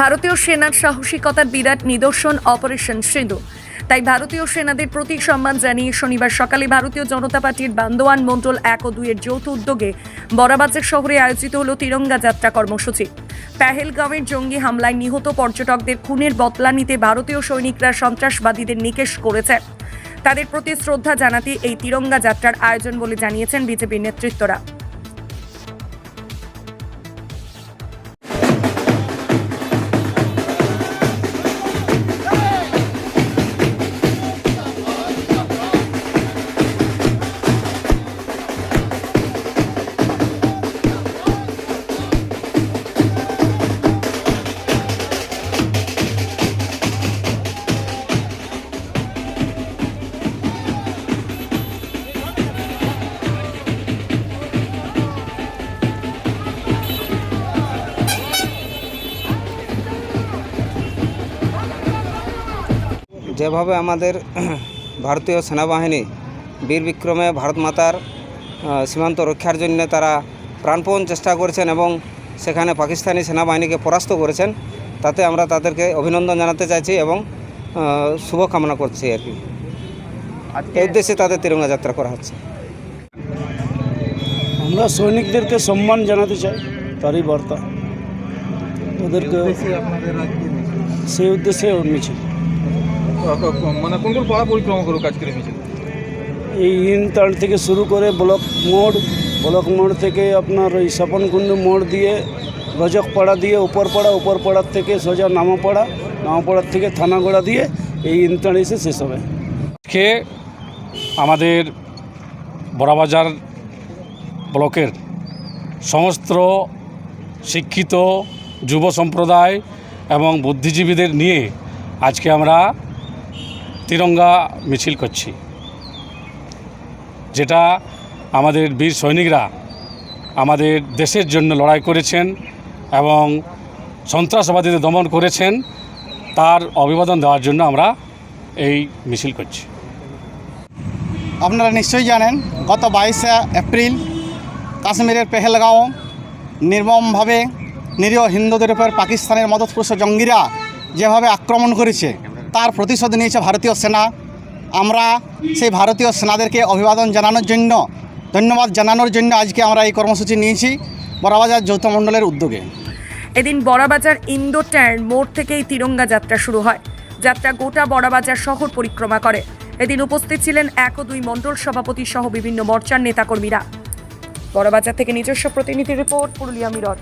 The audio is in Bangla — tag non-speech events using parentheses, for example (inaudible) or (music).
ভারতীয় সেনার সাহসিকতার বিরাট নিদর্শন অপারেশন সিন্ধু। তাই ভারতীয় সেনাদের প্রতি সম্মান জানিয়ে শনিবার সকালে ভারতীয় জনতা পার্টির বান্দোয়ান মণ্ডল এক ও দুইয়ের যৌথ উদ্যোগে বরাবাজার শহরে আয়োজিত হল তিরঙ্গা যাত্রা কর্মসূচি। পেহেলগাঁওয়ের জঙ্গি হামলায় নিহত পর্যটকদের খুনের বদলা নিতে ভারতীয় সৈনিকরা সন্ত্রাসবাদীদের নিকেশ করেছে। তাদের প্রতি শ্রদ্ধা জানাতে এই তিরঙ্গা যাত্রার আয়োজন বলে জানিয়েছেন বিজেপির নেতৃত্বরা। যেভাবে আমাদের (clears throat) ভারতীয় সেনাবাহিনী বীর বিক্রমে ভারত মাতার সীমান্ত রক্ষার জন্য তারা প্রাণপণ চেষ্টা করেছেন এবং সেখানে পাকিস্তানি সেনাবাহিনীকে পরাস্ত করেছেন তাতে আমরা তাদেরকে অভিনন্দন জানাতে চাইছি এবং শুভকামনা করছি আর কি। এই উদ্দেশ্যে তাদের তিরঙ্গা যাত্রা করা হচ্ছে। আমরা সৈনিকদেরকে সম্মান জানাতে চাই তারই বার্তা। ওদেরকে আপনাদের সেই উদ্দেশ্যে মিছিল মানে কোন কোন পাড়া পরিক্রমা আজকের এই মিছিল এই ইনতাল থেকে শুরু করে ব্লক মোড় ব্লক মোড় থেকে আপনার ওই স্বপনকুণ্ড মোড় দিয়ে রজকপাড়া দিয়ে উপরপাড়া উপরপাড়ার থেকে সোজা নামাপাড়া নামাপাড়ার থেকে থানাগড়া দিয়ে এই ইনতাল এসে শেষ হবে। আজকে আমাদের বড়াবাজার ব্লকের সমস্ত শিক্ষিত যুব সম্প্রদায় এবং বুদ্ধিজীবীদের নিয়ে আজকে আমরা তিরঙ্গা মিছিল করছি, যেটা আমাদের বীর সৈনিকরা আমাদের দেশের জন্য লড়াই করেছেন এবং সন্ত্রাসবাদীদের দমন করেছেন, তার অভিবাদন দেওয়ার জন্য আমরা এই মিছিল করছি। আপনারা নিশ্চয়ই জানেন, গত বাইশে এপ্রিল কাশ্মীরের পেহেলগাঁও নির্মমভাবে নিরীহ হিন্দুদের উপর পাকিস্তানের মদতপুরুষ জঙ্গিরা যেভাবে আক্রমণ করেছে তার প্রতিশোধ নিয়েছে ভারতীয় সেনা। আমরা সেই ভারতীয় সেনাদেরকে অভিবাদন জানানোর জন্য, ধন্যবাদ জানানোর জন্য আজকে আমরা এই কর্মসূচি নিয়েছি বড়বাজার যৌথ মণ্ডলের উদ্যোগে। এদিন বড়াবাজার ইন্দোর ট্যান্ড মোড় থেকেই তিরঙ্গা যাত্রা শুরু হয়। যাত্রা গোটা বড়াবাজার শহর পরিক্রমা করে। এদিন উপস্থিত ছিলেন এক ও দুই মণ্ডল সভাপতি সহ বিভিন্ন মোর্চার নেতাকর্মীরা। বড়বাজার থেকে নিজস্ব প্রতিনিধি রিপোর্ট, পুরুলিয়া মিরর।